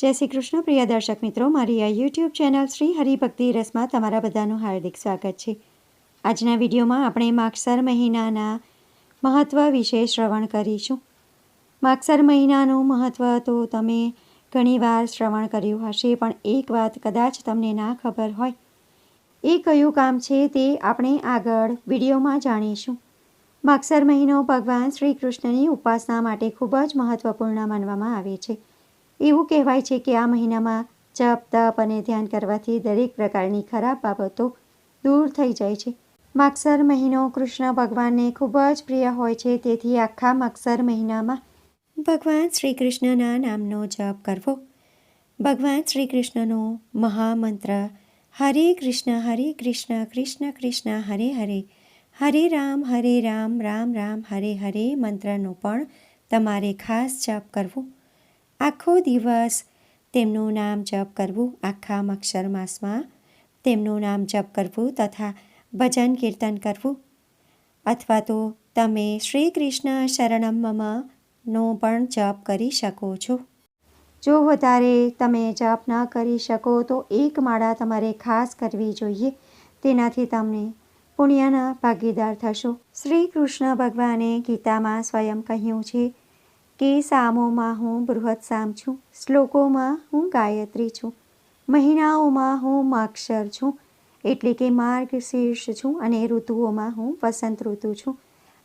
જય શ્રી કૃષ્ણ, પ્રિય દર્શક મિત્રો. મારી આ યુટ્યુબ ચેનલ શ્રી હરિભક્તિ રસમાં તમારા બધાનું હાર્દિક સ્વાગત છે. આજના વિડીયોમાં આપણે માગસર મહિનાના મહત્ત્વ વિશે શ્રવણ કરીશું. માગસર મહિનાનું મહત્ત્વ તો તમે ઘણીવાર શ્રવણ કર્યું હશે, પણ એક વાત કદાચ તમને ના ખબર હોય. એ કયું કામ છે તે આપણે આગળ વિડીયોમાં જાણીશું. માગસર મહિનો ભગવાન શ્રી કૃષ્ણની ઉપાસના માટે ખૂબ જ મહત્ત્વપૂર્ણ માનવામાં આવે છે. એવું કહેવાય છે કે આ મહિનામાં જપ તપ અને ધ્યાન કરવાથી દરેક પ્રકારની ખરાબ બાબતો દૂર થઈ જાય છે. માગસર મહિનો કૃષ્ણ ભગવાનને ખૂબ જ પ્રિય હોય છે, તેથી આખા માગસર મહિનામાં ભગવાન શ્રી કૃષ્ણના નામનો જપ કરવો. ભગવાન શ્રી કૃષ્ણનો મહામંત્ર, હરે કૃષ્ણ હરે કૃષ્ણ કૃષ્ણ કૃષ્ણ, હરે હરે હરે રામ હરે રામ રામ રામ, હરે હરે મંત્રનો પણ તમારે ખાસ જપ કરવો. આખો દિવસ તેમનું નામ જપ કરવું આખા મક્ષર માસમાં. તેમનું નામ જપ કરવું તથા ભજન કીર્તન કરવું. અથવા તો તમે શ્રી કૃષ્ણ શરણમનો પણ જપ કરી શકો છો. જો વધારે તમે જપ ન કરી શકો તો એક માળા તમારે ખાસ કરવી જોઈએ. તેનાથી તમને પુણ્યના ભાગીદાર થશો. શ્રી કૃષ્ણ ભગવાને ગીતામાં સ્વયં કહ્યું છે કે સામોમાં હું બૃહદ સામ છું, શ્લોકોમાં હું ગાયત્રી છું, મહિનાઓમાં હું માક્ષર છું, એટલે કે માર્ગ શીર્ષ છું અને ઋતુઓમાં હું વસંત ઋતુ છું.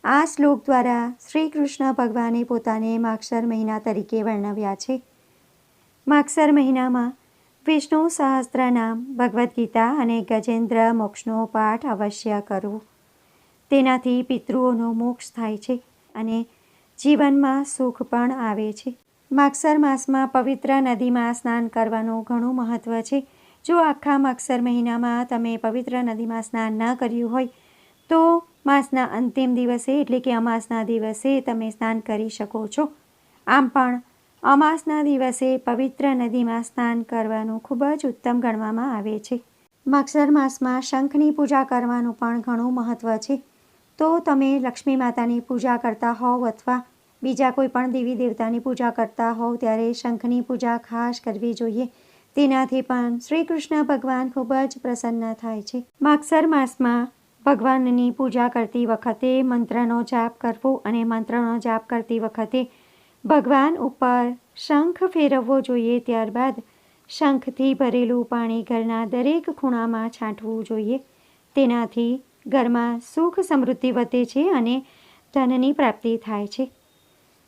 આ શ્લોક દ્વારા શ્રી કૃષ્ણ ભગવાને પોતાને માક્ષર મહિના તરીકે વર્ણવ્યા છે. માક્ષર મહિનામાં વિષ્ણુ સહસ્ત્ર નામ, ભગવદ્ ગીતા અને ગજેન્દ્ર મોક્ષનો પાઠ અવશ્ય કરવો. તેનાથી પિતૃઓનો મોક્ષ થાય છે અને જીવનમાં સુખ પણ આવે છે. માગસર માસમાં પવિત્ર નદીમાં સ્નાન કરવાનું ઘણું મહત્ત્વ છે. જો આખા માગસર મહિનામાં તમે પવિત્ર નદીમાં સ્નાન ન કર્યું હોય, તો માસના અંતિમ દિવસે એટલે કે અમાસના દિવસે તમે સ્નાન કરી શકો છો. આમ પણ અમાસના દિવસે પવિત્ર નદીમાં સ્નાન કરવાનું ખૂબ જ ઉત્તમ ગણવામાં આવે છે. માગસર માસમાં શંખની પૂજા કરવાનું પણ ઘણું મહત્ત્વ છે. તો તમે લક્ષ્મી માતાની પૂજા કરતા હોવ અથવા બીજા કોઈ પણ દેવી દેવતાની પૂજા કરતા હોવ, ત્યારે શંખની પૂજા ખાસ કરવી જોઈએ. તેનાથી પણ શ્રી કૃષ્ણ ભગવાન ખૂબ જ પ્રસન્ન થાય છે. માગસર માસમાં ભગવાનની પૂજા કરતી વખતે મંત્રનો જાપ કરવો અને મંત્રનો જાપ કરતી વખતે ભગવાન ઉપર શંખ ફેરવવો જોઈએ. ત્યારબાદ શંખથી ભરેલું પાણી ઘરના દરેક ખૂણામાં છાંટવું જોઈએ. તેનાથી ઘરમાં સુખ સમૃદ્ધિ વધે છે અને ધનની પ્રાપ્તિ થાય છે.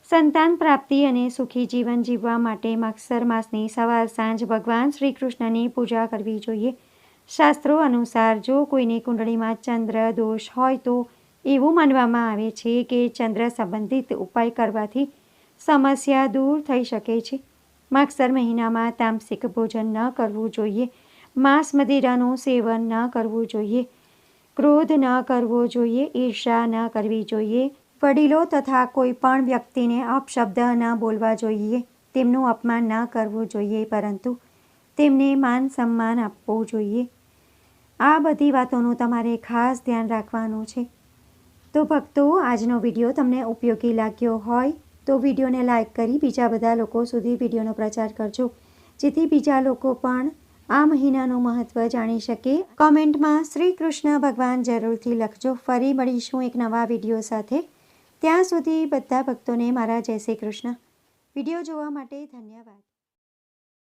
સંતાન પ્રાપ્તિ અને સુખી જીવન જીવવા માટે મક્ષર માસની સવાર સાંજ ભગવાન શ્રી કૃષ્ણની પૂજા કરવી જોઈએ. શાસ્ત્રો અનુસાર જો કોઈની કુંડળીમાં ચંદ્ર દોષ હોય તો એવું માનવામાં આવે છે કે ચંદ્ર સંબંધિત ઉપાય કરવાથી સમસ્યા દૂર થઈ શકે છે. માગસર મહિનામાં તામસિક ભોજન ન કરવું જોઈએ. માંસ મદિરાનું સેવન ન કરવું જોઈએ. ક્રોધ ન કરવો જોઈએ ઈર્ષા ન કરવી જોઈએ. વડીલો તથા કોઈ પણ વ્યક્તિને અપશબ્દ ન બોલવા જોઈએ. તેમનું અપમાન ન કરવું જોઈએ, પરંતુ તેમને માન સન્માન આપવું જોઈએ. આ બધી વાતોનું તમારે ખાસ ધ્યાન રાખવાનું છે. તો ભક્તો, આજનો વીડિયો તમને ઉપયોગી લાગ્યો હોય તો વિડીયોને લાઇક કરી બીજા બધા લોકો સુધી વિડીયોનો પ્રચાર કરજો. જેથી બીજા લોકો પણ આ મહિનાનું મહત્ત્વ જાણી શકીએ કોમેન્ટમાં શ્રી કૃષ્ણ ભગવાન જરૂરથી લખજો. ફરી મળીશું એક નવા વીડિયો સાથે. ત્યાં સુધી બધા ભક્તોને મારા જય શ્રી કૃષ્ણ. વીડિયો જોવા માટે ધન્યવાદ.